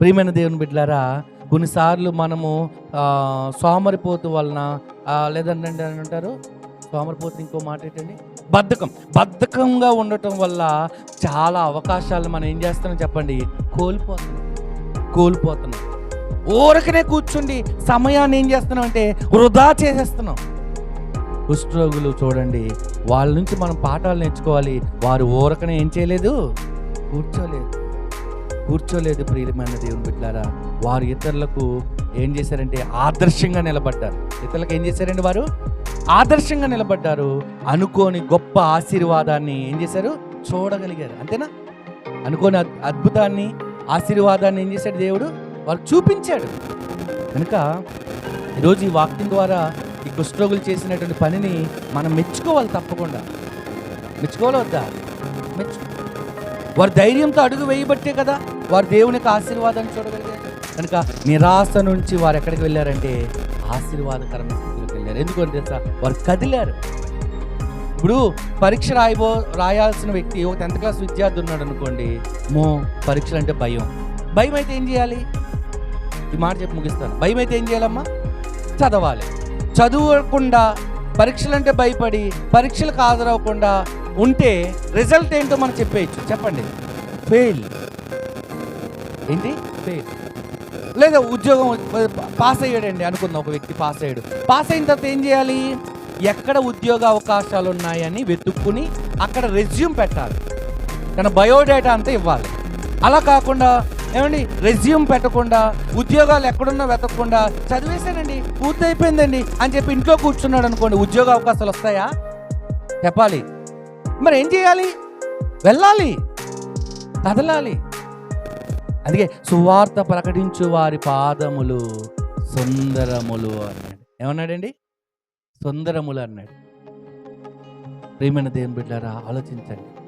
ప్రియమైన దేవుని బిడ్డలారా కొన్నిసార్లు మనము సోమరిపోతు వలన లేదంటే అని అంటారు? సోమరిపోతు ఇంకో మాట ఏంటండి? బద్ధకం. బద్ధకంగా ఉండటం వల్ల చాలా అవకాశాలు మనం ఏం చేస్తున్నాం చెప్పండి? కోల్పోతున్నాం. కోల్పోతున్నాం. ఊరకనే కూర్చుండి సమయాన్ని ఏం చేస్తున్నాం అంటే వృధా చేసేస్తున్నాం. కుష్ఠరోగులు చూడండి వాళ్ళ నుంచి మనం పాఠాలు నేర్చుకోవాలి. వారు ఊరకనే ఏం చేయలేదు? కూర్చోలేదు. కూర్చోలేదు ప్రియమైన దేవుని బిడ్డారా. వారు ఇతరులకు ఏం చేశారంటే ఆదర్శంగా నిలబడ్డారు. ఇతరులకు ఏం చేశారండి వారు? ఆదర్శంగా నిలబడ్డారు. అనుకోని గొప్ప ఆశీర్వాదాన్ని ఏం చేశారు? చూడగలిగారు. అంతేనా? అనుకోని అద్భుతాన్ని ఆశీర్వాదాన్ని ఏం చేశాడు దేవుడు? వారు చూపించాడు. కనుక ఈరోజు ఈ వాక్యం ద్వారా ఈ కుష్ఠరోగులు చేసినటువంటి పనిని మనం మెచ్చుకోవాలి తప్పకుండా. మెచ్చుకోవాలి వద్దా? మెచ్చు వారు ధైర్యంతో అడుగు వేయబట్టే కదా. వారు దేవుని యొక్క ఆశీర్వాదాన్ని చూడగలిగారు. కనుక నిరాశ నుంచి వారు ఎక్కడికి వెళ్ళారంటే ఆశీర్వాదకరమైన స్థితిలోకి వెళ్ళారు. ఎందుకంటే తెలుసా? వారు కదిలారు. ఇప్పుడు పరీక్ష రాయబో రాయాల్సిన వ్యక్తి ఒక టెన్త్ క్లాస్ విద్యార్థి ఉన్నాడు అనుకోండి మో పరీక్షలు అంటే భయం. భయం అయితే ఏం చేయాలి? ఈ మాట చెప్పి ముగిస్తాను. భయం అయితే ఏం చేయాలమ్మా? చదవాలి. చదవకుండా పరీక్షలంటే భయపడి పరీక్షలకు హాజరవ్వకుండా ఉంటే రిజల్ట్ ఏంటో మనం చెప్పేయచ్చు. చెప్పండి. ఫెయిల్. ఏంటి? లేదా ఉద్యోగం పాస్ అయ్యాడండి అనుకుందాం ఒక వ్యక్తి పాస్ అయ్యాడు. పాస్ అయిన తర్వాత ఏం చేయాలి? ఎక్కడ ఉద్యోగ అవకాశాలు ఉన్నాయని వెతుక్కుని అక్కడ రెజ్యూమ్ పెట్టాలి. తన బయోడేటా అంతా ఇవ్వాలి. అలా కాకుండా ఏమండి? రెజ్యూమ్ పెట్టకుండా ఉద్యోగాలు ఎక్కడున్నా వెతకకుండా చదివేశానండి పూర్తి అయిపోయిందండి అని చెప్పి ఇంట్లో కూర్చున్నాడు అనుకోండి ఉద్యోగ అవకాశాలు వస్తాయా? చెప్పాలి. మరి ఏం చేయాలి? వెళ్ళాలి. కదలాలి. అందుకే సువార్త ప్రకటించు వారి పాదములు సుందరములు అన్నాడు. ఏమన్నాడండి? సుందరములు అన్నాడు. ప్రేమైన దేవుని బిడ్డారా ఆలోచించండి.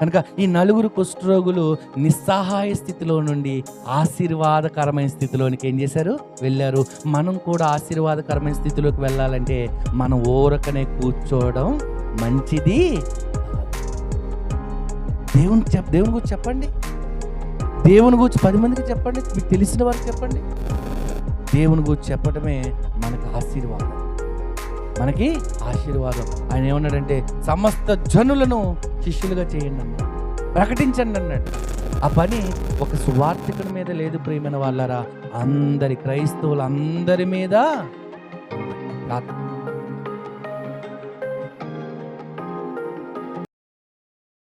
కనుక ఈ నలుగురు కుష్ఠరోగులు నిస్సహాయ స్థితిలో నుండి ఆశీర్వాదకరమైన స్థితిలోనికి ఏం చేశారు? వెళ్ళారు. మనం కూడా ఆశీర్వాదకరమైన స్థితిలోకి వెళ్ళాలంటే మనం ఊరకనే కూర్చోవడం మంచిది దేవుని చెప్ దేవుని గురించి చెప్పండి. దేవుని గురించి పది మందికి చెప్పండి మీకు తెలిసిన వారికి చెప్పండి. దేవుని గురించి చెప్పడమే మనకు ఆశీర్వాదం. మనకి ఆశీర్వాదం. ఆయన ఏమన్నాడంటే సమస్త జనులను శిష్యులుగా చేయండి అన్నాడు. ప్రకటించండి అన్నాడు. ఆ పని ఒక సువార్థికుని మీద లేదు ప్రేమైన వాళ్ళరా? అందరి క్రైస్తవులు అందరి మీద ఉంది.